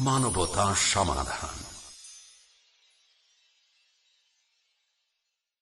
মানবতা সমাধান।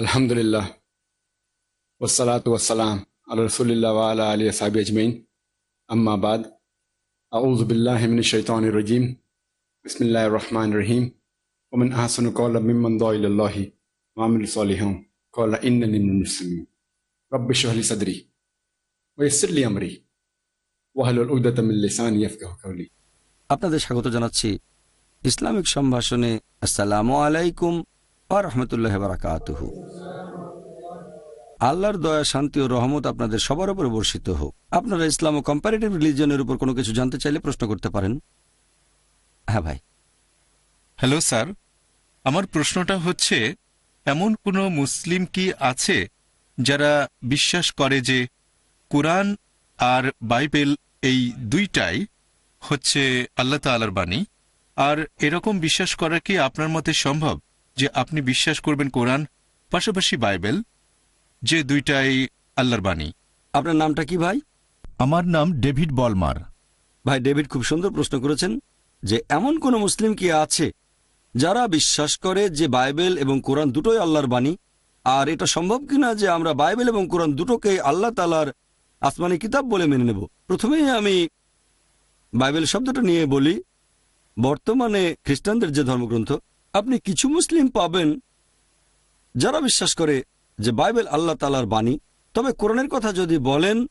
আলহামদুলিল্লাহ ওসালাত ওয়াসালাম আল রসুলিল্লাহ আলা আলী সাহাবি আজমাইন। আম্মাবাদ আউজবিল্লাহমিন শৈতান রজিম। বিসমিল্লাহ রহমান রহিম। ওমিন আহসন কল মিমন দল্লাহি মামিল সালিহম কল ইন্দিম রব্বিশ আলী সদরি ওয়েসলি আমরি ওয়াহলুল উদ্দতামিল্লিসান ইয়াফকাহ কাউলি আপনাদের স্বাগত জানাচ্ছি ইসলামিক সম্ভাষণে। আসসালামু আলাইকুম রহমতুল্লাহ আল্লাহর দয়া, শান্তি ও রহমত আপনাদের সবার উপর বর্ষিত হোক। আপনারা ইসলাম ও কম্পারেটিভ রিলিজনের উপর কোনো কিছু জানতে চাইলে প্রশ্ন করতে পারেন। হ্যাঁ ভাই। হ্যালো স্যার, আমার প্রশ্নটা হচ্ছে, এমন কোনো মুসলিম কি আছে যারা বিশ্বাস করে যে কোরআন আর বাইবেল এই দুইটাই হচ্ছে আল্লাহ তাআলার বাণী? আর এরকম বিশ্বাস করা কি আপনার মতে সম্ভব? যে আপনি বিশ্বাস করবেন কোরআন পাশাপাশি বাইবেল যে দুইটাই আল্লাহর বাণী। আপনার নামটা কি ভাই? আমার নাম ডেভিড বলমার। ভাই ডেভিড খুব সুন্দর প্রশ্ন করেছেন যে এমন কোন মুসলিম কি আছে যারা বিশ্বাস করে যে বাইবেল এবং কোরআন দুটোই আল্লাহর বাণী আর এটা সম্ভব কিনা যে আমরা বাইবেল এবং কোরআন দুটোকে আল্লাহ তালার আসমানি কিতাব বলে মেনে নেব? প্রথমেই আমি বাইবেল শব্দটা নিয়ে বলি বর্তমানে খ্রিস্টানদের যে ধর্মগ্রন্থ আপনি কিছু মুসলিম পাবেন। যারা বিশ্বাস করে যে বাইবেল আল্লাহ তালার বাণী, তবে কোরআনের কথা যদি বলেন,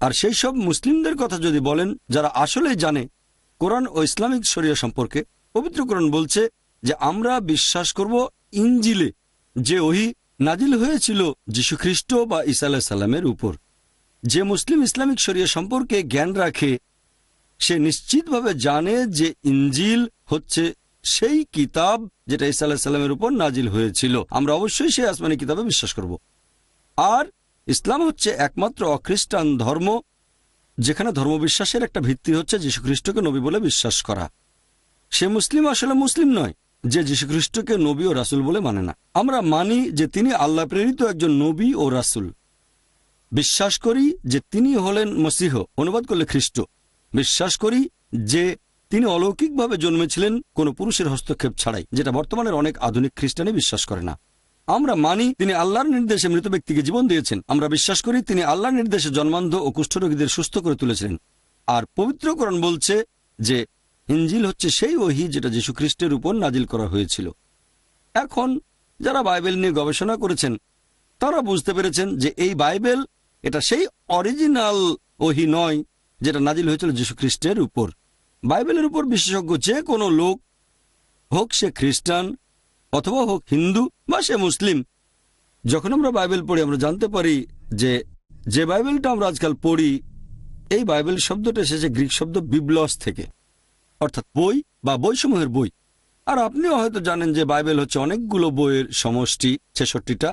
আর সেই সব মুসলিমদের কথা যদি বলেন, যারা আসলে জানে কোরআন ও ইসলামিক শরিয়া সম্পর্কে, পবিত্র কোরআন বলছে যে আমরা বিশ্বাস করব ইঞ্জিলে যে ওহি নাজিল হয়েছিল যীশুখ্রিস্ট বা ইসা আলাহ সাল্লামের উপর। যে মুসলিম ইসলামিক শরিয়া সম্পর্কে জ্ঞান রাখে, সে নিশ্চিতভাবে জানে যে ইঞ্জিল হচ্ছে সেই কিতাব যেটা ইসা আলাহ সাল্লামের উপর নাজিল হয়েছিল। আমরা অবশ্যই সেই আসমানি কিতাবে বিশ্বাস করব। আর ইসলাম হচ্ছে একমাত্র অখ্রিস্টান ধর্ম, যেখানে ধর্মবিশ্বাসের একটা ভিত্তি হচ্ছে যীশুখ্রিস্টকে নবী বলে বিশ্বাস করা। সে মুসলিম আসলে মুসলিম নয়, যে যীশুখ্রিস্টকে নবী ও রাসুল বলে মানে না। আমরা মানি যে তিনি আল্লাহ প্রেরিত একজন নবী ও রাসুল। বিশ্বাস করি যে তিনি হলেন মসিহ, অনুবাদ করলে খ্রিস্ট। বিশ্বাস করি যে তিনি অলৌকিকভাবে জন্মেছিলেন কোনো পুরুষের হস্তক্ষেপ ছাড়াই, যেটা বর্তমানের অনেক আধুনিক খ্রিস্টানে বিশ্বাস করে না। আমরা মানি তিনি আল্লাহর নির্দেশে মৃত ব্যক্তিকে জীবন দিয়েছেন। আমরা বিশ্বাস করি তিনি আল্লাহর নির্দেশে জন্মান্ধ ও কুষ্ঠরোগীদের সুস্থ করে তুলেছিলেন। আর পবিত্রকরণ বলছে যে ইঞ্জিল হচ্ছে সেই ওহি যেটা যীশু খ্রিস্টের উপর নাজিল করা হয়েছিল। এখন যারা বাইবেল নিয়ে গবেষণা করেছেন, তারা বুঝতে পেরেছেন যে এই বাইবেল এটা সেই অরিজিনাল ওহি নয় যেটা নাজিল হয়েছিল যীশু খ্রিস্টের উপর। বাইবেলের উপর বিশেষজ্ঞ যে কোনো লোক, হোক সে খ্রিস্টান অথবা হোক হিন্দু বা সে মুসলিম, যখন আমরা বাইবেল পড়ি আমরা জানতে পারি যে যে বাইবেলটা আমরা আজকাল পড়ি, এই বাইবেল শব্দটা এসেছে গ্রিক শব্দ বিবলস থেকে, অর্থাৎ বই বা বইসমূহের বই। আর আপনিও হয়তো জানেন যে বাইবেল হচ্ছে অনেকগুলো বইয়ের সমষ্টি ছেষট্টিটা।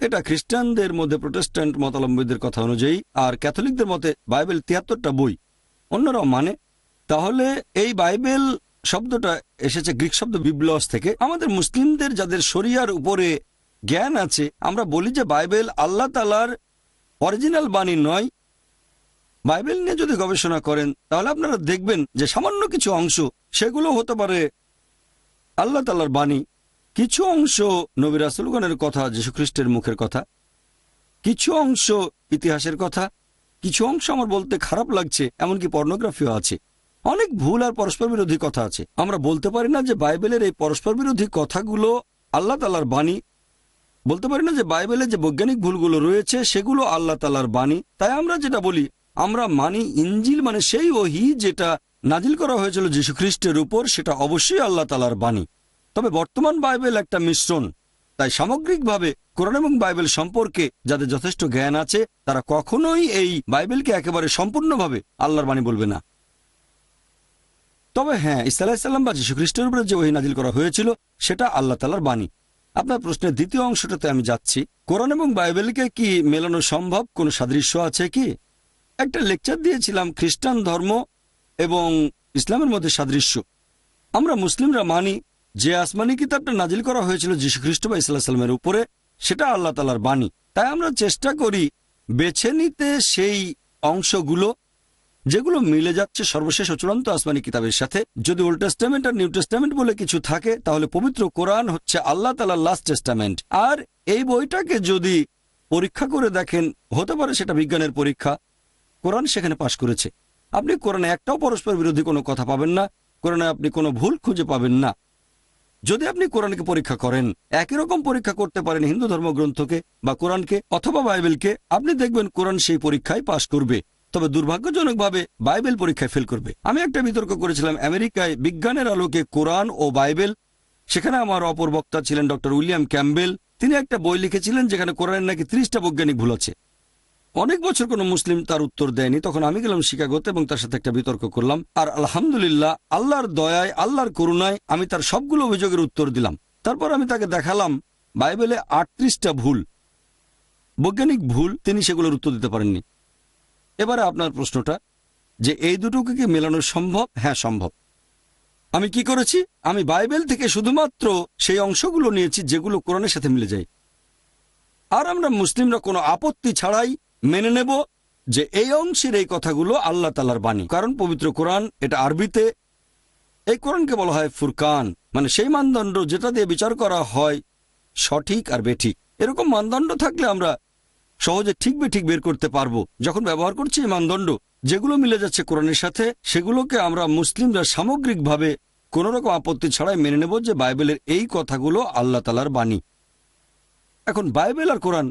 এটা খ্রিস্টানদের মধ্যে প্রোটেস্ট্যান্ট মতালম্বীদের কথা অনুযায়ী আর ক্যাথলিকদের মতে বাইবেল তিয়াত্তরটা বই, অন্যরাও মানে তাহলে এই বাইবেল শব্দটা এসেছে গ্রিক শব্দ বিবলস থেকে। আমাদের মুসলিমদের যাদের শরিয়ার উপরে জ্ঞান আছে, আমরা বলি যে বাইবেল আল্লাহ তালার অরিজিনাল বাণী নয়। বাইবেল নিয়ে যদি গবেষণা করেন, তাহলে আপনারা দেখবেন যে সামান্য কিছু অংশ, সেগুলো হতে পারে আল্লাহ তালার বাণী। কিছু অংশ নবী রাসুলগণের কথা, যীশুখ্রিস্টের মুখের কথা। কিছু অংশ ইতিহাসের কথা। কিছু অংশ আমার বলতে খারাপ লাগছে, এমনকি পর্নোগ্রাফিও আছে। অনেক ভুল আর পরস্পর বিরোধী কথা আছে। আমরা বলতে পারি না যে বাইবেলের এই পরস্পর বিরোধী কথাগুলো আল্লাহ তালার বাণী। বলতে পারি না যে বাইবেলে যে বৈজ্ঞানিক ভুলগুলো রয়েছে, সেগুলো আল্লাহ তালার বাণী। তাই আমরা যেটা বলি, আমরা মানি ইঞ্জিল মানে সেই ওহি যেটা নাজিল করা হয়েছিল যীশু খ্রিস্টের উপর, সেটা অবশ্যই আল্লাহ তালার বাণী। তবে বর্তমান বাইবেল একটা মিশ্রণ। তাই সামগ্রিকভাবে কোরআন এবং বাইবেল সম্পর্কে যাদের যথেষ্ট জ্ঞান আছে, তারা কখনোই এই বাইবেলকে একেবারে সম্পূর্ণভাবে আল্লাহর বাণী বলবে না। তবে হ্যাঁ ইসাল্লাহিসাল্লাম বা যীশু খ্রিস্টের উপরে যে ওহি নাজিল করা হয়েছিল, সেটা আল্লাহ তালার বাণী। আপনার প্রশ্নের দ্বিতীয় অংশটাতে আমি যাচ্ছি। কোরআন এবং বাইবেলকে কি মেলানো সম্ভব? কোনো সাদৃশ্য আছে কি? একটা লেকচার দিয়েছিলাম, খ্রিস্টান ধর্ম এবং ইসলামের মধ্যে সাদৃশ্য। আমরা মুসলিমরা মানি, যে আসমানি কিতাবটা নাজিল করা হয়েছিল যীশু খ্রিস্ট বা ইসলাম সাল্লামের উপরে, সেটা আল্লাহ তালার বাণী। তাই আমরা চেষ্টা করি, বেছে নিতে সেই অংশগুলো যেগুলো মিলে যাচ্ছে সর্বশেষ চূড়ান্ত আসমানি কিতাবের সাথে। যদি ওল্ড টেস্টামেন্ট আর নিউ টেস্টামেন্ট বলে কিছু থাকে, তাহলে পবিত্র কোরআন হচ্ছে আল্লাহ তালার লাস্ট টেস্টামেন্ট আর এই বইটাকে যদি পরীক্ষা করে দেখেন, হতে পারে সেটা বিজ্ঞানের পরীক্ষা। কোরআন সেখানে পাশ করেছে। আপনি কোরআনে একটাও পরস্পর বিরোধী কোনো কথা পাবেন না। কোরআনে আপনি কোনো ভুল খুঁজে পাবেন না। যদি আপনি কোরআনকে পরীক্ষা করেন, একই রকম পরীক্ষা করতে পারেন হিন্দু ধর্মগ্রন্থকে বা কোরআনকে অথবা বাইবেলকে, আপনি দেখবেন কোরআন সেই পরীক্ষায় পাশ করবে। তবে দুর্ভাগ্যজনকভাবে বাইবেল পরীক্ষায় ফেল করবে। আমি একটা বিতর্ক করেছিলাম। আমেরিকায় বিজ্ঞানের আলোকে কোরআন ও বাইবেল, সেখানে আমার অপর বক্তা ছিলেন ডক্টর উইলিয়াম ক্যাম্বেল তিনি একটা বই লিখেছিলেন যেখানে কোরআনের নাকি ত্রিশটা বৈজ্ঞানিক ভুল আছে। অনেক বছর কোনো মুসলিম তার উত্তর দেয়নি। তখন আমি গেলাম শিকাগোতে এবং তার সাথে একটা বিতর্ক করলাম। আর আলহামদুলিল্লাহ, আল্লাহর দয়ায়, আল্লাহর করুণায় আমি তার সবগুলো অভিযোগের উত্তর দিলাম। তারপর আমি তাকে দেখালাম বাইবেলে আটত্রিশটা ভুল। বৈজ্ঞানিক ভুল তিনি সেগুলোর উত্তর দিতে পারেননি। এবারে আপনার প্রশ্নটা যে এই দুটোকে কি মেলানো সম্ভব? হ্যাঁ সম্ভব। আমি কি করেছি? আমি বাইবেল থেকে শুধুমাত্র সেই অংশগুলো নিয়েছি যেগুলো কোরআনের সাথে মিলে যায়। আর আমরা মুসলিমরা কোনো আপত্তি ছাড়াই মেনে নেব যে এই অংশের এই কথাগুলো আল্লাহ তালার বাণী। কারণ পবিত্র কোরআন এটা আরবিতে, এই কোরআনকে বলা হয় ফুরকান। মানে সেই মানদণ্ড যেটা দিয়ে বিচার করা হয় সঠিক আর বেঠিক। এরকম মানদণ্ড থাকলে আমরা সহজে ঠিক বেঠিক বের করতে পারব। যখন ব্যবহার করছি মানদণ্ড, যেগুলো মিলে যাচ্ছে কোরআনের সাথে, সেগুলোকে আমরা মুসলিমরা সামগ্রিকভাবে কোনো রকম আপত্তি ছাড়াই মেনে নেব যে বাইবেলের এই কথাগুলো আল্লাহ তালার বাণী। এখন বাইবেল আর কোরআন,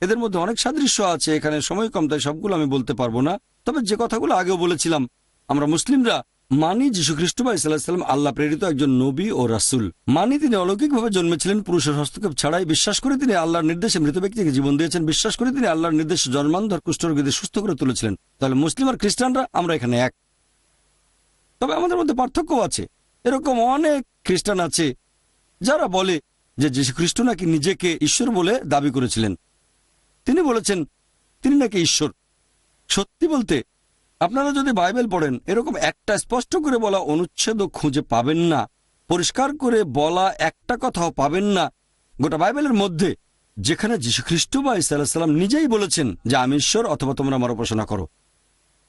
এদের মধ্যে অনেক সাদৃশ্য আছে, এখানে সময় কম, তাই সবগুলো আমি বলতে পারব না। তবে যে কথাগুলো আগেও বলেছিলাম, আমরা মুসলিমরা মানি যীশু খ্রিস্ট বা ইসলাম আল্লাহ প্রেরিত একজন নবী ও রাসুল। মানি তিনি অলৌকিকভাবে জন্মেছিলেন পুরুষের হস্তক্ষেপ ছাড়াই বিশ্বাস করে তিনি আল্লাহর নির্দেশে মৃত ব্যক্তিকে জীবন দিয়েছেন, বিশ্বাস করে তিনি আল্লাহর নির্দেশে জন্মান্ধর কুষ্ঠরোগীদের সুস্থ করে তুলেছিলেন। তাহলে মুসলিম আর খ্রিস্টানরা আমরা এখানে এক। তবে আমাদের মধ্যে পার্থক্য আছে। এরকম অনেক খ্রিস্টান আছে যারা বলে যে যীশু খ্রিস্ট নাকি নিজেকে ঈশ্বর বলে দাবি করেছিলেন। তিনি বলেছেন, তিনি নাকি ঈশ্বর। সত্যি বলতে আপনারা যদি বাইবেল পড়েন, এরকম একটা স্পষ্ট করে বলা অনুচ্ছেদও খুঁজে পাবেন না। পরিষ্কার করে বলা একটা কথাও পাবেন না। গোটা বাইবেলের মধ্যে, যেখানে যীশুখ্রিস্ট বা ইসাল্লাম নিজেই বলেছেন যে, আমি ঈশ্বর, অথবা তোমরা আমার উপাসনা করো।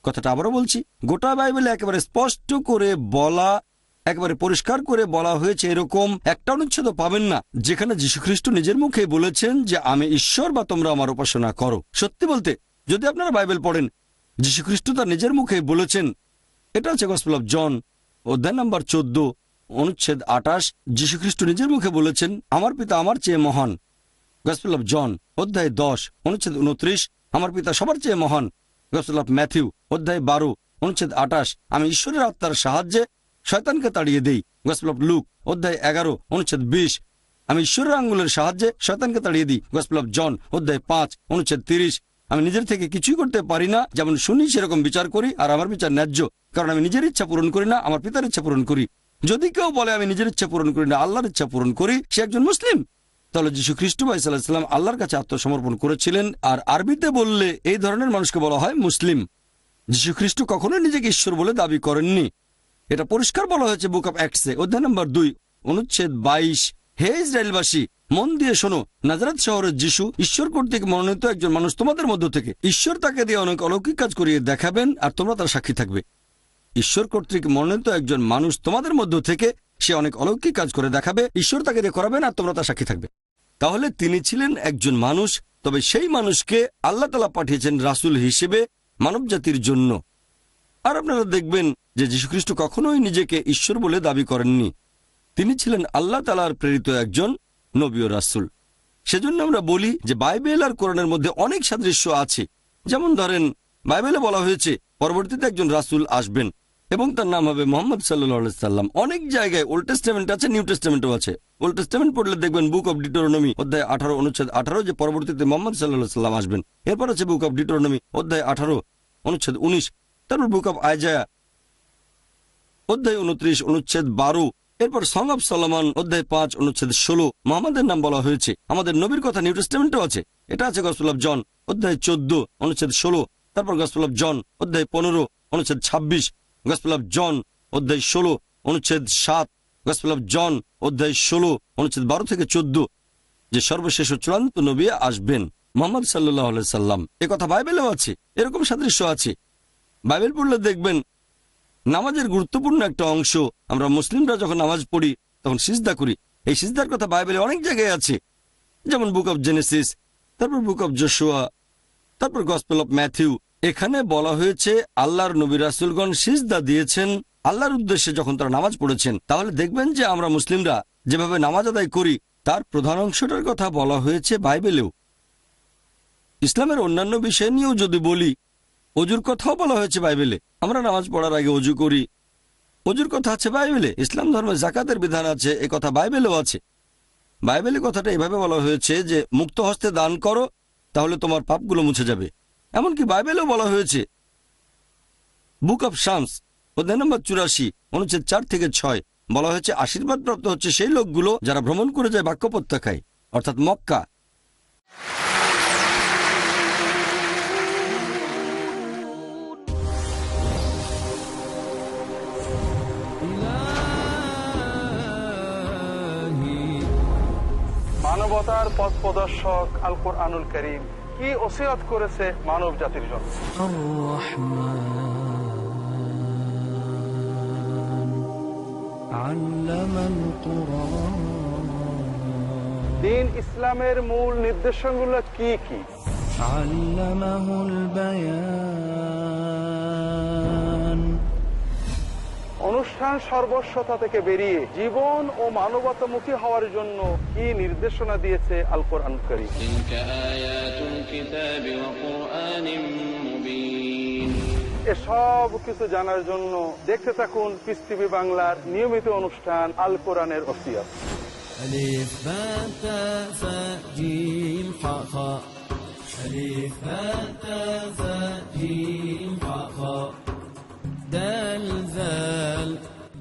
কথাটা আবারও বলছি, গোটা বাইবেলে একেবারে স্পষ্ট করে বলা, একেবারে পরিষ্কার করে বলা হয়েছে এরকম একটা অনুচ্ছেদ পাবেন না, যেখানে যীশুখ্রিস্ট নিজের মুখে বলেছেন যে, আমি ঈশ্বর বা তোমরা আমার উপাসনা করো। সত্যি বলতে, যদি আপনারা বাইবেল পড়েন যীশুখ্রিস্ট তার নিজের মুখে বলেছেন, এটা হচ্ছে গসপেল অফ জন অধ্যায় নম্বর চোদ্দ, অনুচ্ছেদ আটাশ যীশুখ্রিস্ট নিজের মুখে বলেছেন, আমার পিতা আমার চেয়ে মহান। গসপেল অফ জন অধ্যায় দশ, অনুচ্ছেদ উনত্রিশ আমার পিতা সবার চেয়ে মহান। গসপেল অফ ম্যাথিউ অধ্যায় বারো, অনুচ্ছেদ আটাশ আমি ঈশ্বরের আত্মার সাহায্যে শয়তানকে তাড়িয়ে দেই। গসপেল অফ লুক অধ্যায় এগারো, অনুচ্ছেদ বিশ, আমি ঈশ্বরের আঙ্গুলের সাহায্যে শয়তানকে তাড়িয়ে দিই। গসপেল অফ জন অধ্যায় পাঁচ, অনুচ্ছেদ তিরিশ আমি নিজের থেকে কিছুই করতে পারি না। যেমন শুনি, সেরকম বিচার করি, আর আমার বিচার ন্যায্য। কারণ আমি নিজের ইচ্ছা পূরণ করি না, আমার পিতার ইচ্ছা পূরণ করি। যদি কেউ বলে, আমি নিজের ইচ্ছা পূরণ করি না, আল্লাহর ইচ্ছা পূরণ করি সে একজন মুসলিম। তাহলে যীশু খ্রিস্ট বা ইসাল্লাম আল্লাহর কাছে আত্মসমর্পণ করেছিলেন, আর আরবিতে বললে এই ধরনের মানুষকে বলা হয় মুসলিম। যীশু খ্রিস্ট কখনোই নিজেকে ঈশ্বর বলে দাবি করেননি। এটা পরিষ্কার বলা হয়েছে বুক অব অ্যাক্টসে, অধ্যায় নম্বর দুই, অনুচ্ছেদ বাইশ। হে ইসরায়েলবাসী, মন দিয়ে শোনো, নাজারাত শহরের যিশু ঈশ্বর কর্তৃক মনোনীত একজন মানুষ তোমাদের মধ্য থেকে। ঈশ্বর তাকে দিয়ে অনেক অলৌকিক কাজ করিয়ে দেখাবেন আর তোমরা তার সাক্ষী থাকবে। ঈশ্বর কর্তৃক মনোনীত একজন মানুষ তোমাদের মধ্য থেকে সে অনেক অলৌকিক কাজ করে দেখাবে, ঈশ্বর তাকে দিয়ে করাবেন আর তোমরা তার সাক্ষী থাকবে। তাহলে তিনি ছিলেন একজন মানুষ, তবে সেই মানুষকে আল্লাহ তালা পাঠিয়েছেন রাসুল হিসেবে মানবজাতির জন্য। আর আপনারা দেখবেন যে যীশুখ্রিস্ট কখনোই নিজেকে ঈশ্বর বলে দাবি করেননি। তিনি ছিলেন আল্লাহ তালার প্রেরিত একজন নবী ও রাসুল। সেজন্য আমরা বলি যে বাইবেল আর কোরআনের মধ্যে অনেক সাদৃশ্য আছে। যেমন ধরেন, বাইবেলে বলা হয়েছে, পরবর্তীতে একজন রাসুল আসবেন এবং তার নাম হবে মোহাম্মদ সাল্লাহ সাল্লাম অনেক জায়গায় ওল্ড টেস্টামেন্ট আছে নিউ টেস্টামেন্টও আছে। ওল্ড টেস্টামেন্ট পড়লে দেখবেন বুক অব ডিটোরনমি অধ্যায় আঠারো, অনুচ্ছেদ আঠারো, যে পরবর্তীতে মোহাম্মদ সাল্লাহ সাল্লাম আসবেন। এরপর আছে বুক অব ডিটোরনমি অধ্যায় আঠারো, অনুচ্ছেদ উনিশ, তারপর বুক অব আয়জায়া অধ্যায় উনত্রিশ, অনুচ্ছেদ বারো এরপর সং অফ সলমান অধ্যায় পাঁচ, অনুচ্ছেদ ষোলো। মোহাম্মদের নাম বলা হয়েছে। আমাদের নবীর কথা নিউ টেস্টামেন্টও আছে। এটা আছে গসপেল অফ জন, অধ্যায় চোদ্দ, অনুচ্ছেদ ষোলো। তারপর গসপেল অফ জন, অধ্যায় পনেরো, অনুচ্ছেদ ছাব্বিশ। গসপেল অফ জন, অধ্যায় ষোলো, অনুচ্ছেদ সাত। গসপেল অফ জন, অধ্যায় ষোলো, অনুচ্ছেদ বারো থেকে চোদ্দ। যে সর্বশেষ ও চূড়ান্ত নবী আসবেন, মোহাম্মদ সাল্লাহ সাল্লাম এ কথা বাইবেলেও আছে, এরকম সাদৃশ্য আছে। বাইবেল পড়লে দেখবেন নামাজের গুরুত্বপূর্ণ একটা অংশ। আমরা মুসলিমরা যখন নামাজ পড়ি, তখন সিজদা করি। এই সিজদার কথা বাইবেলে অনেক জায়গায় আছে। যেমন বুক অব জেনেসিস, তারপর বুক অব জোশুয়া, তারপর গসপেল অফ ম্যাথিউ। এখানে বলা হয়েছে, আল্লাহর নবী রাসুলগণ সিজদা দিয়েছেন। আল্লাহর উদ্দেশ্যে যখন তারা নামাজ পড়েছেন, তাহলে দেখবেন যে আমরা মুসলিমরা যেভাবে নামাজ আদায় করি, তার প্রধান অংশটার কথা বলা হয়েছে বাইবেলেও। ইসলামের অন্যান্য বিষয় নিয়েও যদি বলি অজুর কথাও বলা হয়েছে বাইবেলে। আমরা নামাজ পড়ার আগে অজু করি। অজুর কথা আছে বাইবেলে। ইসলাম ধর্মে জাকাতের বিধান আছে, এ কথা বাইবেলেও আছে। বাইবেলে কথাটা এভাবে বলা হয়েছে যে, মুক্ত হস্তে দান করো, তাহলে তোমার পাপগুলো মুছে যাবে। এমনকি বাইবেলেও বলা হয়েছে, বুক অব শামস, অধ্যায় নম্বর চুরাশি, অনুচ্ছেদ চার থেকে ছয়, বলা হয়েছে আশীর্বাদ প্রাপ্ত হচ্ছে সেই লোকগুলো যারা ভ্রমণ করে যায় বাক্য প্রত্যাখায় অর্থাৎ মক্কা। মানবতার পথ প্রদর্শক আল কোরআনুল করিম কি ওসিয়ত করেছে মানব জাতির জন্য? দিন ইসলামের মূল নির্দেশনগুলো কি কি? অনুষ্ঠান সর্বস্বতা থেকে বেরিয়ে জীবন ও মানবতামুখী হওয়ার জন্য কি নির্দেশনা দিয়েছে আল কোরআন করিম تلك آيات الكتاب وقرآن مبين এসব কিছু জানার জন্য দেখতে থাকুন পিস টিভি বাংলার নিয়মিত অনুষ্ঠান আল কোরআনের ওসিয়ত ألف باء تاء ثاء جيم حاء خاء ألف باء تاء ثاء جيم حاء خاء دال ذال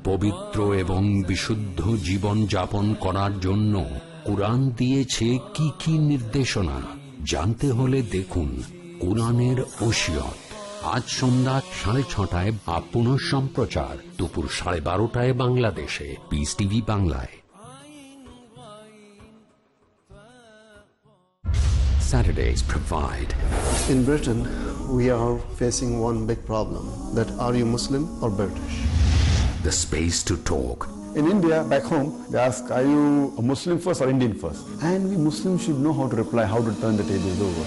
পবিত্র এবং বিশুদ্ধ জীবন যাপন করার জন্য কোরআন দিয়েছে কি কি নির্দেশনা? জানতে হলে দেখুন কোরআনের ওসিয়ত। আজ সন্ধ্যা সাড়ে ছটায় বা পুনঃ সম্প্রচার দুপুর সাড়ে বারোটায় বাংলাদেশে। পিস টিভি বাংলায়। Saturdays provide. In Britain, we are facing one big problem that are you Muslim or British? the space to talk In India, back home, they ask, are you a Muslim first or Indian first? And we Muslims should know how to reply, how to turn the tables over.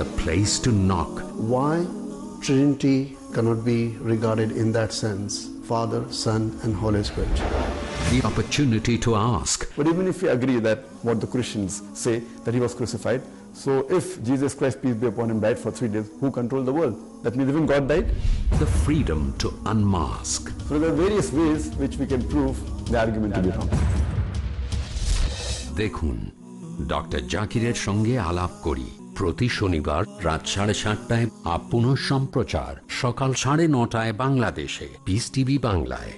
the place to knock Why Trinity cannot be regarded in that sense Father, Son, and Holy Spirit? the opportunity to ask But even if we agree that what the Christians say, that he was crucified, so if Jesus Christ, peace be upon him, died for three days, who controlled the world? That means even God died? the freedom to unmask So there are various ways which we can prove the argument to be wrong. দেখুন doctor জাকিরের সঙ্গে আলাপ করি প্রতি শনিবার রাত সাড়ে সাতটায় আপন সম্প্রচার সকাল সাড়ে নটায় বাংলাদেশে পিস টিভি বাংলায়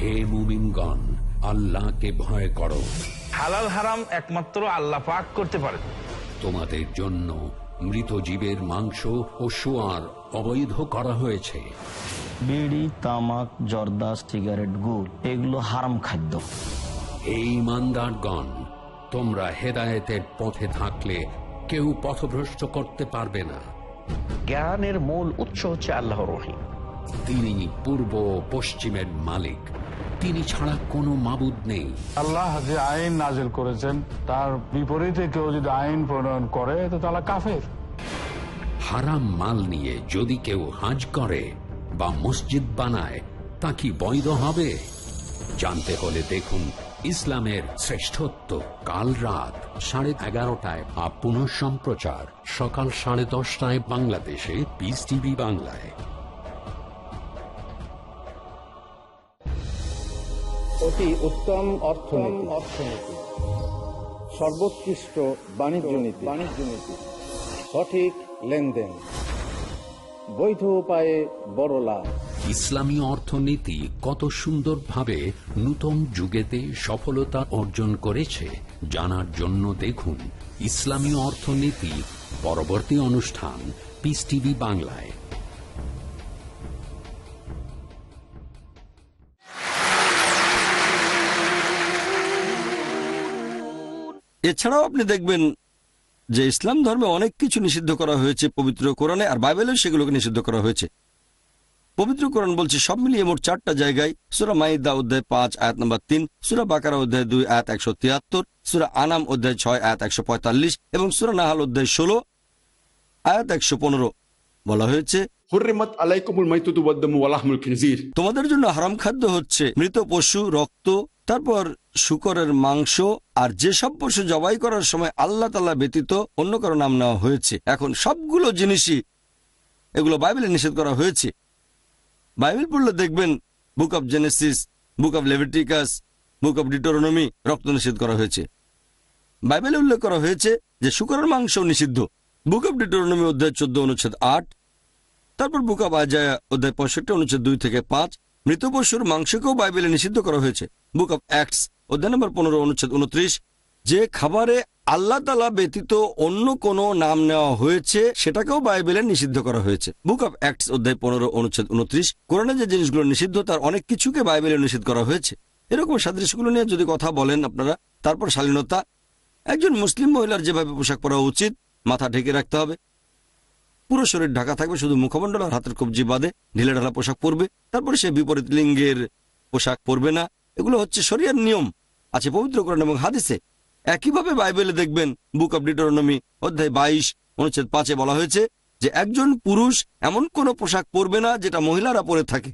হে মুমিনগণ আল্লাহকে ভয় করো হালাল হারাম একমাত্র আল্লাহ পাক করতে পারে তোমাদের জন্য মৃত জীবের মাংস ও সোয়ার অবৈধ করা হয়েছে। বিড়ি তামাক জর্দা সিগারেট গুড় এগুলো হারাম খাদ্য। হে ইমানদারগণ তোমরা হেদায়েতের পথে থাকলে কেউ পথভ্রষ্ট করতে পারবে না। জ্ঞানের মূল উৎস হচ্ছে আল্লাহর রহিম তিনি পূর্ব পশ্চিমের মালিক। তিনি ছাড়া কোনো মাবুদ নেই। আল্লাহ যে আইন নাজিল করেছেন তার বিপরীতে কেউ যদি আইন প্রণয়ন করে তো তারা কাফের। হারাম মাল নিয়ে যদি কেউ হাজ করে বা মসজিদ বানায় তা কি বৈধ হবে? জানতে হলে দেখুন ইসলামের শ্রেষ্ঠত্ব কাল রাত সাড়ে এগারোটায় বা পুনঃ সম্প্রচার সকাল সাড়ে দশটায় বাংলাদেশে পিস টিভি বাংলায়। অতি উত্তম অর্থনীতি। অর্থনীতি। সর্বোৎকৃষ্ট বাণিজ্য নীতি। বাণিজ্য নীতি। সঠিক লেনদেন। বৈধ উপায়ে বড় লাভ। ইসলামী অর্থনীতি কত সুন্দরভাবে নূতন যুগেতে সফলতা অর্জন করেছে জানার জন্য দেখুন ইসলামী অর্থনীতি পরবর্তী অনুষ্ঠান পিস টিভি বাংলায়। এছাড়াও আপনি দেখবেন যে ইসলাম ধর্মে অনেক কিছু নিষিদ্ধ করা হয়েছে পবিত্র কোরআনে আর বাইবেলেও সেগুলোকে নিষিদ্ধ করা হয়েছে। পবিত্র কোরআন বলছে সব মিলিয়ে মোট চারটা জায়গায় সুরা মাইদা অধ্যায় পাঁচ আয়াত নম্বর তিন সুরা বাকারা অধ্যায় দুই আয়াত একশো তিয়াত্তর সুরা আনাম অধ্যায় ছয় আয়াত একশো পঁয়তাল্লিশ এবং সুরা নাহাল অধ্যায় ষোলো আয়াত একশো পনেরো বলা হয়েছে। তোমাদের জন্য হারাম খাদ্য হচ্ছে মৃত পশু রক্ত তারপর শুকরের মাংস আর যেসব পশু জবাই করার সময় আল্লাহ তাল্লাহ ব্যতীত অন্য কারও নাম নেওয়া হয়েছে। এখন সবগুলো জিনিসই এগুলো বাইবেলে নিষেধ করা হয়েছে। বাইবেল পড়লে দেখবেন book of Genesis, book of Leviticus, book of Deuteronomy রক্ত নিষেধ করা হয়েছে। বাইবেলে উল্লেখ করা হয়েছে যে শুকরের মাংস নিষিদ্ধ। বুক অব ডিটোরনমি অধ্যায় চোদ্দ অনুচ্ছেদ আট, তারপর বুক অব আজায়া অধ্যায় পঁয়ষট্টি অনুচ্ছেদ দুই থেকে পাঁচ, মৃত পশুর মাংসকেও বাইবেলে নিষিদ্ধ করা হয়েছে। বুক অব অ্যাক্টস অধ্যায় নম্বর পনেরো, অনুচ্ছেদ উনত্রিশ, যে খাবারে আল্লাহ তালা ব্যতীত অন্য কোনো নাম নেওয়া হয়েছে, সেটাকেও বাইবেলে নিষিদ্ধ করা হয়েছে। বুক অব অ্যাক্টস, অধ্যায় পনেরো, অনুচ্ছেদ উনত্রিশ, কোরআনে যে জিনিসগুলো নিষিদ্ধ, তার অনেক কিছুকে বাইবেলে নিষিদ্ধ করা হয়েছে। এরকম সাদৃশ্যগুলো নিয়ে যদি কথা বলেন আপনারা, তারপর শালীনতা, একজন মুসলিম মহিলার যেভাবে পোশাক পরা উচিত, মাথা ঢেকে রাখতে হবে। পুরো শরীর ঢাকা থাকবে, শুধু মুখমণ্ডল আর হাতের কবজি বাদে ঢিলে ঢালা পোশাক পরবে, তারপরে সে বিপরীত লিঙ্গের পোশাক পরবে না। এগুলো হচ্ছে শরিয়ার নিয়ম আছে পবিত্র কোরআন এবং হাদিসে। একইভাবে বাইবেলে দেখবেন, বুক অব ডিটোরনমি অধ্যায় বাইশ, অনুচ্ছেদ পাঁচে বলা হয়েছে যে একজন পুরুষ এমন কোনো পোশাক পরবে না যেটা মহিলারা পরে থাকে।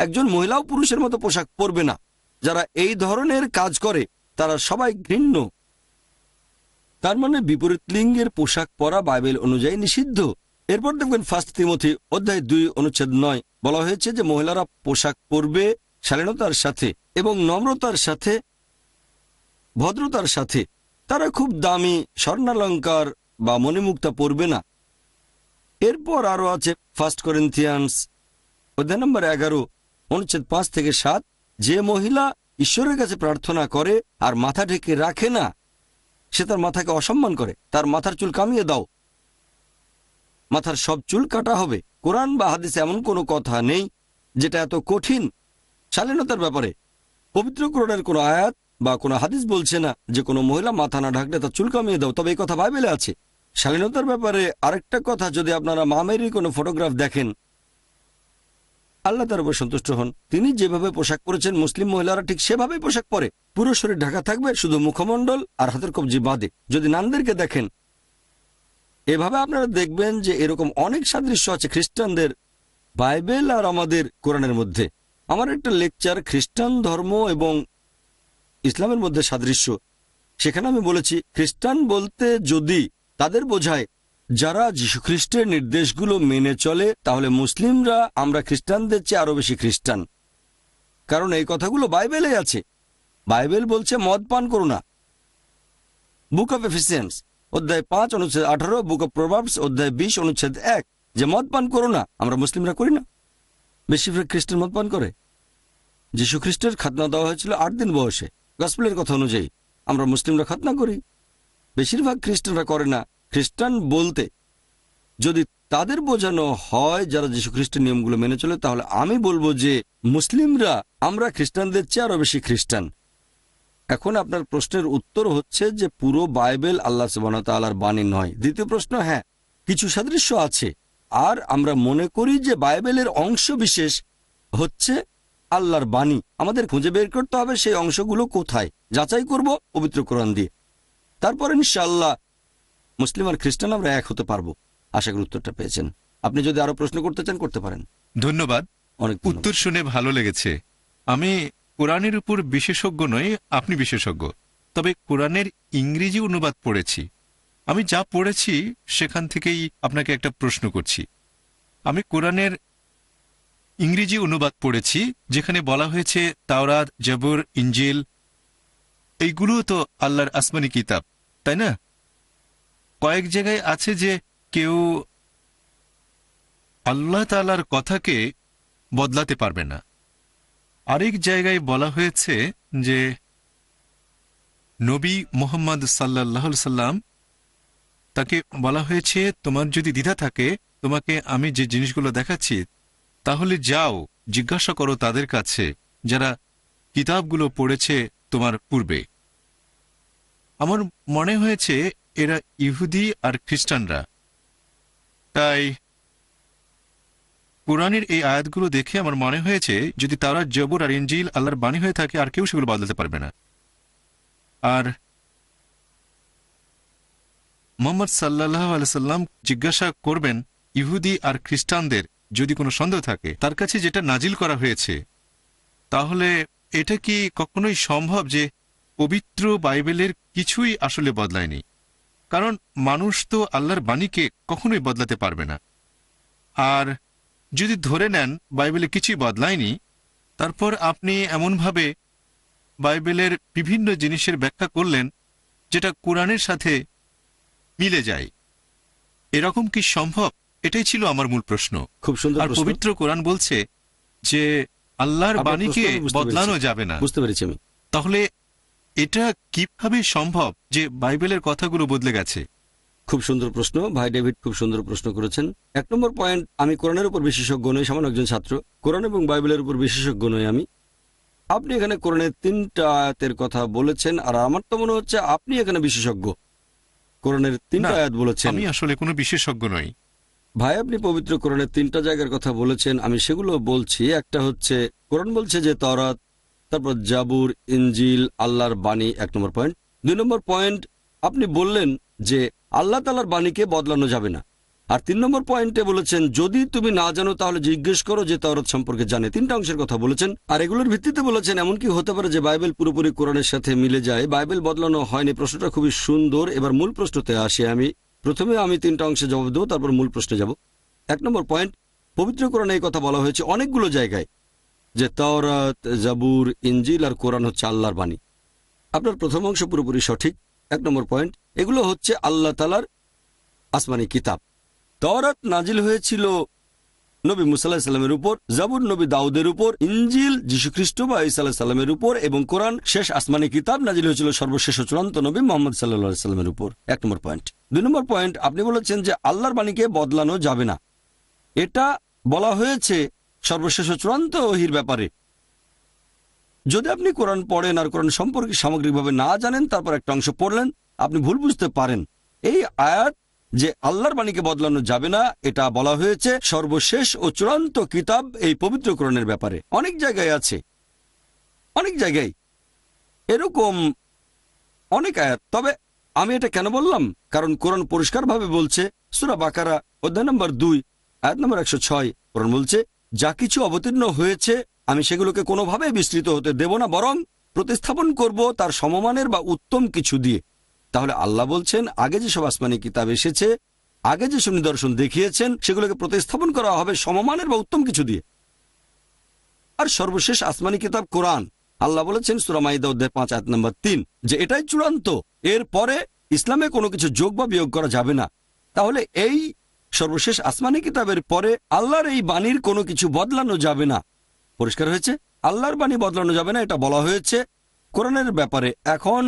একজন মহিলাও পুরুষের মতো পোশাক পরবে না। যারা এই ধরনের কাজ করে, তারা সবাই ঘৃণ্য। তার মানে বিপরীত লিঙ্গের পোশাক পরা বাইবেল অনুযায়ী নিষিদ্ধ। এরপর দেখবেন ফার্স্ট তিমথি অধ্যায় দুই, অনুচ্ছেদ নয়, বলা হয়েছে যে মহিলারা পোশাক পরবে শালীনতার সাথে এবং নম্রতার সাথে, ভদ্রতার সাথে। তারা খুব দামি, স্বর্ণালঙ্কার বা মণিমুক্তা পরবে না। এরপর আরও আছে ফার্স্ট করিন্থিয়ান্স অধ্যায় নম্বর এগারো, অনুচ্ছেদ পাঁচ থেকে সাত। যে মহিলা ঈশ্বরের কাছে প্রার্থনা করে আর মাথা ঢেকে রাখে না, সে তার মাথাকে অসম্মান করে। তার মাথার চুল কামিয়ে দাও। মাথার সব চুল কাটা হবে। কোরআন বা হাদিসে এমন কোনো কথা নেই যেটা এত কঠিন শালীনতার ব্যাপারে। পবিত্র কোরআনের কোনো আয়াত বা কোনো হাদিস বলছে না যে কোনো মহিলা মাথা না ঢাকলে তার চুল কামিয়ে দাও, তবে এই কথা বাইবেলে আছে। শালীনতার ব্যাপারে আরেকটা কথা যদি আপনারা মামেরই কোনো ফটোগ্রাফ দেখেন, আল্লাহ তার উপর সন্তুষ্ট হন। তিনি যেভাবে পোশাক পরেছেন, মুসলিম মহিলারা ঠিক সেভাবেই পোশাক পরে। পুরো শরীর ঢাকা থাকবে, শুধু মুখমণ্ডল আর হাতের কবজি বাদে। যদি নানদেরকে দেখেন, এভাবে আপনারা দেখবেন যে এরকম অনেক সাদৃশ্য আছে খ্রিস্টানদের বাইবেল আর আমাদের কোরআনের মধ্যে। আমার একটা লেকচার খ্রিস্টান ধর্ম এবং ইসলামের মধ্যে সাদৃশ্য। সেখানে আমি বলেছি, খ্রিস্টান বলতে যদি তাদের বোঝায় যারা যীশুখ্রিস্টের নির্দেশগুলো মেনে চলে, তাহলে মুসলিমরা আমরা খ্রিস্টানদের চেয়ে আরও বেশি খ্রিস্টান। কারণ এই কথাগুলো বাইবেলে আছে। বাইবেল বলছে, মদ পান করো না। বুক অফ এফিসিয়েন্স, অধ্যায় পাঁচ অনুচ্ছেদ আঠারো, বুক অফ প্রভাবস, অধ্যায় বিশ অনুচ্ছেদ এক, যে মদ পান করো না, আমরা মুসলিমরা করি না। বেশিরভাগ খ্রিস্টান মদ পান করে। যীশু খ্রিস্টের খাতনা দেওয়া হয়েছিল আট দিন বয়সে। গসপেলের কথা অনুযায়ী আমরা মুসলিমরা খাতনা করি। বেশিরভাগ খ্রিস্টানরা করে না। খ্রিস্টান বলতে, যদি তাদের বোঝানো হয় যারা যীশু খ্রিস্টের নিয়মগুলো মেনে চলে, তাহলে আমি বলব যে মুসলিমরা, আমরা খ্রিস্টানদের চেয়ে আরও বেশি খ্রিস্টান। এখন আপনার প্রশ্নের উত্তর হচ্ছে যে পুরো বাইবেল আল্লাহ সুবাহতালার বাণী নয়। দ্বিতীয় প্রশ্ন হ্যাঁ কিছু সাদৃশ্য আছে। আর আমরা মনে করি যে বাইবেলের অংশ বিশেষ হচ্ছে আল্লাহর বাণী। আমাদের খুঁজে বের করতে হবে সেই অংশগুলো কোথায়। যাচাই করব পবিত্র কোরআন দিয়ে। তারপর ইনশাআল্লাহ মুসলিম আর খ্রিস্টান আমরা এক হতে পারব। আশা করি উত্তরটা পেয়েছেন। আপনি যদি আরও প্রশ্ন করতে চান করতে পারেন। ধন্যবাদ। অনেক উত্তর শুনে ভালো লেগেছে। আমি কোরআনের উপর বিশেষজ্ঞ নই আপনি বিশেষজ্ঞ। তবে কোরআনের ইংরেজি অনুবাদ পড়েছি। আমি যা পড়েছি, সেখান থেকেই আপনাকে একটা প্রশ্ন করছি। আমি কোরআনের ইংরেজি অনুবাদ পড়েছি, যেখানে বলা হয়েছে, তাওরাত, জবর ইঞ্জিল এইগুলোও তো আল্লাহর আসমানি কিতাব, তাই না? কয়েক জায়গায় আছে যে কেউ আল্লাহ তালার কথাকে বদলাতে পারবে না। আরেক জায়গায় বলা হয়েছে যে নবী মোহাম্মদ সাল্লাহ সাল্লাম তাকে বলা হয়েছে, তোমার যদি দ্বিধা থাকে, তোমাকে আমি যে জিনিসগুলো দেখাচ্ছি, তাহলে যাও, জিজ্ঞাসা করো তাদের কাছে, যারা কিতাবগুলো পড়েছে তোমার পূর্বে। আমার মনে হয়েছে, এরা ইহুদি আর খ্রিস্টানরা। তাই কোরআনের এই আয়াতগুলো দেখে আমার মনে হয়েছে, যদি তারা জবর আর ইঞ্জিল আল্লাহর বাণী হয়ে থাকে, আর কেউ সেগুলো বদলাতে পারবে না। আর মোহাম্মদ সাল্লাহ আলসালাম জিজ্ঞাসা করবেন, ইহুদি আর খ্রিস্টানদের যদি কোনো সন্দেহ থাকে, তার কাছে যেটা নাজিল করা হয়েছে, তাহলে এটা কি কখনোই সম্ভব যে পবিত্র বাইবেলের কিছুই আসলে বদলায়নি? কারণ মানুষ তো আল্লাহর বাণীকে কখনোই বদলাতে পারবে না। আর যদি ধরে নেন বাইবেলে কিছুই বদলায়নি, তারপর আপনি এমনভাবে বাইবেলের বিভিন্ন জিনিসের ব্যাখ্যা করলেন, যেটা কোরআনের সাথে মিলে যায়। এরকম কি সম্ভব? এটাই ছিল আমার মূল প্রশ্ন। খুব সুন্দর আর পবিত্র কোরআন বলছে যে আল্লাহর বাণীকে বদলানো যাবে না। বুঝতে পেরেছি আমি। তাহলে এটা কীভাবে সম্ভব যে বাইবেলের কথাগুলো বদলে গেছে? খুব সুন্দর প্রশ্ন। ভাই ডেভিড খুব সুন্দর প্রশ্ন করেছেন। এক নম্বর পয়েন্ট আমি কোরআনের উপর বিশেষজ্ঞ নই সামান্য একজন ছাত্র। কোরআন এবং বাইবেলের উপর বিশেষজ্ঞ নই আমি। আপনি এখানে কোরআনের তিনটা আয়াতের কথা বলেছেন আর আমার তো মনে হচ্ছে আপনি এখানে বিশেষজ্ঞ। কোরআনের তিনটা আয়াত বলেছেন। আমি আসলে কোনো বিশেষজ্ঞ নই। ভাই আপনি পবিত্র কোরআনের তিনটা জায়গার কথা বলেছেন আমি সেগুলো বলছি। একটা হচ্ছে কোরআন বলছে যে তরাত তারপর জাবুর ইঞ্জিল আল্লাহর বাণী এক নম্বর পয়েন্ট। দুই নম্বর পয়েন্ট আপনি বললেন যে আল্লাহ তালার বাণীকে বদলানো যাবে না। আর তিন নম্বর পয়েন্টে বলেছেন, যদি তুমি না জানো, তাহলে জিজ্ঞেস করো যে তরত সম্পর্কে জানে। তিনটা অংশের কথা বলেছেন। আর এগুলোর ভিত্তিতে বলেছেন, এমনকি হতে পারে যে বাইবেল পুরোপুরি কোরআনের সাথে মিলে যায়। বাইবেল বদলানো হয়নি। প্রশ্নটা খুবই সুন্দর। এবার মূল প্রশ্নতে আসি আমি। প্রথমে আমি তিনটা অংশে জবাব দেবো, তারপর মূল প্রশ্নে যাব। এক নম্বর পয়েন্ট, পবিত্র কোরআনে এই কথা বলা হয়েছে অনেকগুলো জায়গায় যে তাওরাত, জাবুর ইঞ্জিল আর কোরআন হচ্ছে আল্লাহর বাণী। আপনার প্রথম অংশ পুরোপুরি সঠিক। এক নম্বর পয়েন্ট, এগুলো হচ্ছে আল্লাহ তালার আসমানি কিতাব। তাওরাত নাজিল হয়েছিল নবী মুসাল্লাহ সাল্লামের উপর জাবুর নবী দাউদের উপর ইঞ্জিল যীশুখ্রিস্ট বা ইসাল্লাহ সাল্লামের উপর এবং কোরআন শেষ আসমানি কিতাব নাজিল হয়েছিল সর্বশেষ চূড়ান্ত নবী মোহাম্মদ সাল্লাহ সাল্লামের উপর। এক নম্বর পয়েন্ট দুই নম্বর পয়েন্ট আপনি বলেছেন যে আল্লাহর বাণীকে বদলানো যাবে না। এটা বলা হয়েছে সর্বশেষ চূড়ান্ত ওহির ব্যাপারে। যদি আপনি কোরআন পড়েন আর কোরআন সম্পর্কে সামগ্রিকভাবে না জানেন, তারপর একটা অংশ পড়লেন, আপনি ভুল বুঝতে পারেন। এই আয়াত যে আল্লাহর বাণীকে বদলানো যাবে না, এটা বলা হয়েছে সর্বশেষ ও চূড়ান্ত কিতাব এই পবিত্র ব্যাপারে। অনেক জায়গায় আছে। অনেক জায়গায়। এরকম অনেক আয়াত। তবে আমি এটা কেন বললাম? কারণ কোরআন পরিষ্কারভাবে বলছে, সুরা বাকারা, অধ্যায় নম্বর দুই, আয়াত নম্বর একশো ছয়, কোরআন বলছে, যা কিছু অবতীর্ণ হয়েছে, আমি সেগুলোকে কোনোভাবে বিস্তৃত হতে দেব না, বরং প্রতিস্থাপন করব তার সমমানের বা উত্তম কিছু দিয়ে। তাহলে আল্লাহ বলছেন, আগে যেসব আসমানি কিতাব এসেছে, আগে যেসব নিদর্শন দেখিয়েছেন, সেগুলোকে প্রতিস্থাপন করা হবে সমমানের বা উত্তম কিছু দিয়ে। আর সর্বশেষ আসমানি কিতাব কোরআন। আল্লাহ বলেছেন সুরামাইদা অধ্যায় পাঁচ, আয়াত নম্বর তিন, যে এটাই চূড়ান্ত। এর পরে ইসলামে কোনো কিছু যোগ বা বিয়োগ করা যাবে না। তাহলে এই সর্বশেষ আসমানি কিতাবের পরে আল্লাহর এই বাণীর কোনো কিছু বদলানো যাবে না। পরিষ্কার হয়েছে? আল্লাহর বাণী বদলানো যাবে না, এটা বলা হয়েছে কোরআনের ব্যাপারে। এখন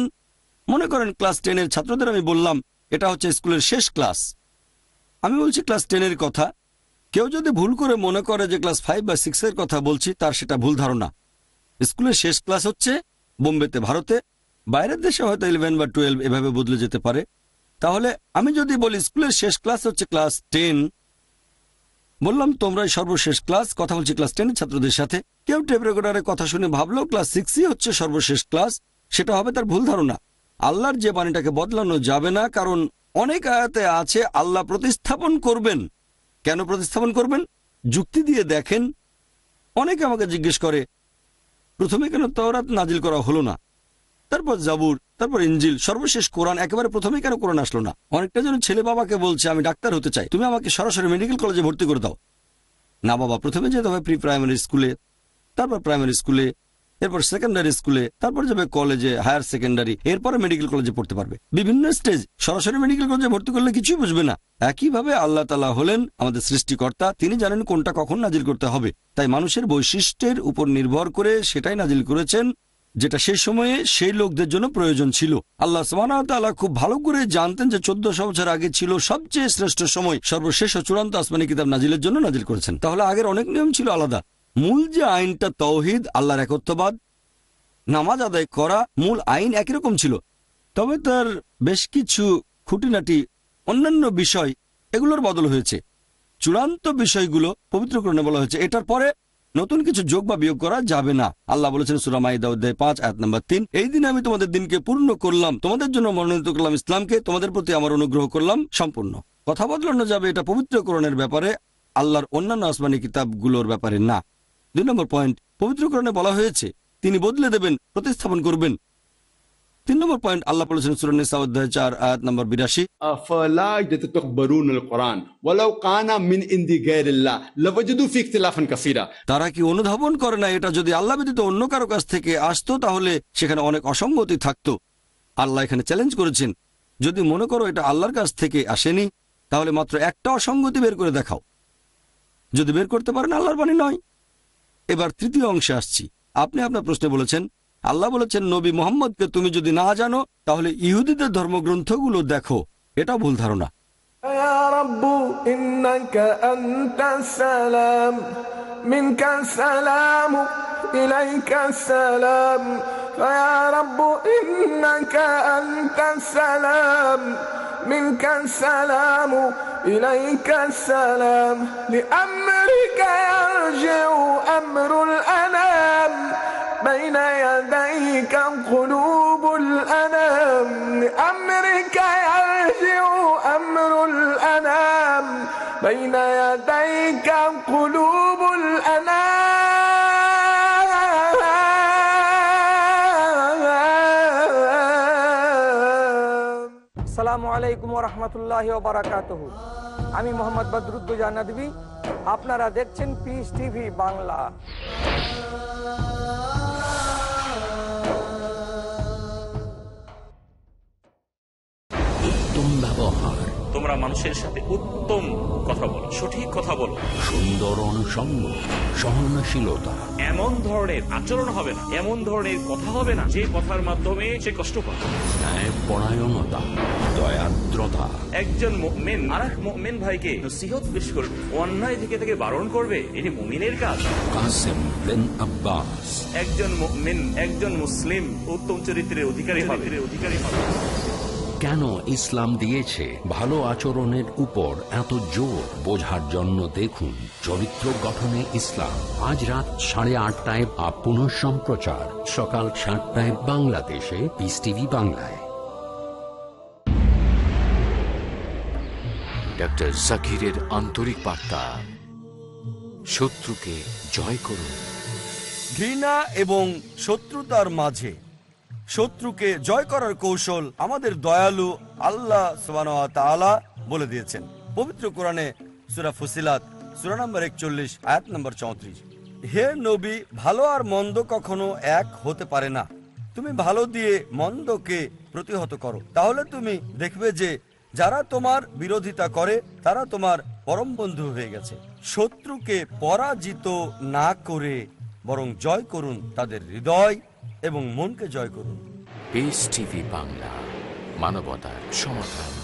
মনে করেন ক্লাস টেনের ছাত্রদের আমি বললাম, এটা হচ্ছে স্কুলের শেষ ক্লাস। আমি বলছি, ক্লাস টেনের কথা। কেউ যদি ভুল করে মনে করে যে ক্লাস ফাইভ বা সিক্সের কথা বলছি, তার সেটা ভুল ধারণা। স্কুলের শেষ ক্লাস হচ্ছে বোম্বেতে, ভারতে। বাইরের দেশে হয়তো ইলেভেন বা টুয়েলভ এভাবে বদলে যেতে পারে। তাহলে আমি যদি বলি, স্কুলের শেষ ক্লাস হচ্ছে ক্লাস টেন। বললাম, তোমরাই সর্বশেষ ক্লাস। কথা বলছি ক্লাস টেনের ছাত্রদের সাথে। কেউ টেপ রেকর্ডারের কথা শুনে ভাবলো, ক্লাস সিক্সই হচ্ছে সর্বশেষ ক্লাস। সেটা হবে তার ভুল ধারণা। আল্লাহর যে বাণীটাকে বদলানো যাবে না, কারণ অনেক আয়াতে আছে, আল্লাহ প্রতিস্থাপন করবেন। কেন প্রতিস্থাপন করবেন? যুক্তি দিয়ে দেখেন। অনেকে আমাকে জিজ্ঞেস করে, প্রথমে কেন তওরাত নাজিল করা হলো না? তারপর জাবুর, তারপর ইঞ্জিল সর্বশেষ কোরআন, একেবারে প্রথমে কেন কোরআন আসলো না? অনেকটা যেন ছেলে বাবাকে বলছে, আমি ডাক্তার হতে চাই, তুমি আমাকে সরাসরি মেডিকেল কলেজে ভর্তি করে দাও। না বাবা, প্রথমে যেতে হবে প্রি প্রাইমারি স্কুলে তারপর প্রাইমারি স্কুলে এরপর সেকেন্ডারি স্কুলে তারপর যাবে কলেজে হায়ার সেকেন্ডারি এরপরে মেডিকেল কলেজে পড়তে পারবে। বিভিন্ন স্টেজ সরাসরি মেডিকেল কলেজে ভর্তি করলে কিছুই বুঝবে না। একইভাবে আল্লাহ তালা হলেন আমাদের সৃষ্টিকর্তা, তিনি জানেন কোনটা কখন নাজিল করতে হবে। তাই মানুষের বৈশিষ্ট্যের উপর নির্ভর করে সেটাই নাজিল করেছেন, যেটা সেই সময়ে সেই লোকদের জন্য প্রয়োজন ছিল। আল্লাহ সুবহানাহু খুব ভালো করে জানতেন যে চোদ্দশো বছর আগে ছিল সবচেয়ে শ্রেষ্ঠ সময়, সর্বশেষ ও চূড়ান্ত আসমানি কিতাব নাজিলের জন্য নাজিল করেছেন। তাহলে আগের অনেক নিয়ম ছিল আলাদা। মূল যে আইনটা তৌহিদ, আল্লাহর একত্ববাদ, নামাজ আদায় করা মূল আইন একই রকম ছিল। তবে তার বেশ কিছু খুঁটিনাটি, অন্যান্য বিষয়, এগুলোর বদল হয়েছে। চূড়ান্ত বিষয়গুলো পবিত্রকরণে বলা হয়েছে। এটার পরে নতুন কিছু যোগ বা বিয়োগ করা যাবে না। আল্লাহ বলেছেন সুরামাইদা অধ্যায় পাঁচ, আয়াত নম্বর তিন, এই দিনে আমি তোমাদের দিনকে পূর্ণ করলাম। তোমাদের জন্য মনোনীত করলাম ইসলামকে। তোমাদের প্রতি আমার অনুগ্রহ করলাম সম্পূর্ণ। কথা বদলানো যাবে এটা পবিত্রকরণের ব্যাপারে, আল্লাহর অন্যান্য আসমানি কিতাবগুলোর ব্যাপারে না। দুই নম্বর পয়েন্ট পবিত্রকরণে বলা হয়েছে তিনি বদলে দেবেন প্রতিস্থাপন করবেন। তিন নম্বর পয়েন্ট আল্লাহ বলেছেন সুরানিসা অধ্যায় চার আয়াত নম্বর বিরাশি। তারা কি অনুধাবন করে না এটা যদি আল্লাহ ব্যতীত অন্য কারও কাছ থেকে আসতো তাহলে সেখানে অনেক অসঙ্গতি থাকতো। আল্লাহ এখানে চ্যালেঞ্জ করেছেন যদি মনে করো এটা আল্লাহর কাছ থেকে আসেনি তাহলে মাত্র একটা অসঙ্গতি বের করে দেখাও। যদি বের করতে পারেন আল্লাহর বাণী নয়। এবার তৃতীয় অংশে আসছি। আপনি আপনার প্রশ্নে বলেছেন, আল্লাহ বলেছেন, নবী মোহাম্মদকে তুমি যদি না জানো, তাহলে ইহুদিদের ধর্মগ্রন্থগুলো দেখো। এটা ভুল ধারণা। সালাম সালামু إليك السلام لأمرك يرجع أمر الأنام. بين يديك قلوب الأنام لأمرك يرجع أمر الأنام. بين يديك قلوب الأنام. আমি মোহাম্মদ বদরুদ্দুজা আপনারা দেখছেন পিস টিভি বাংলা। উত্তম ব্যবহার। তোমরা মানুষের সাথে উত্তম কথা বলো সঠিক কথা বলো। সুন্দর অনুষঙ্গ সহনশীলতা। এমন ধরনের আচরণ হবে না এমন ধরনের কথা হবে না যে কথার মাধ্যমে সে কষ্ট পাবে। পরায়ণতা দয়াদ্রতা। একজন মেন আর এক মেন ভাইকে নসিহত পেশ করবে অন্যায় থেকে থেকে বারণ করবে এটি মুমিনের কাজ। কাসেম বিন আব্বাস। একজন মেন একজন মুসলিম উত্তম চরিত্রের অধিকারী হবে। অধিকারী হবে। কেন ইসলাম দিয়েছে? ভালো আচরণের উপর এত জোর? বোঝার জন্য দেখুন চরিত্র গঠনে ইসলাম। আজ রাত সাড়ে আটটায় আপ পুনঃ সম্প্রচার সকাল সাতটায় বাংলাদেশে। পিস টিভি বাংলায়। ডক্টর জাকিরের আন্তরিক বার্তা। শত্রুকে জয় করুন। ঘৃণা এবং শত্রুতার মাঝে শত্রুকে জয় করার কৌশল আমাদের দয়ালু আল্লাহ বলে দিয়েছেন। পবিত্র কোরআনে সুরা ফুসিলাত, সুরা নম্বর একচল্লিশ, আয়াত নম্বর চৌত্রিশ। হে নবী, ভালো আর মন্দ কখনো এক হতে পারে না। তুমি ভালো দিয়ে মন্দকে প্রতিহত করো। তাহলে তুমি দেখবে যে যারা তোমার বিরোধিতা করে, তারা তোমার পরম বন্ধু হয়ে গেছে। শত্রুকে পরাজিত না করে বরং জয় করুন তাদের হৃদয় এবং মনকে জয় করুন। বাংলা মানবতার সমাধান।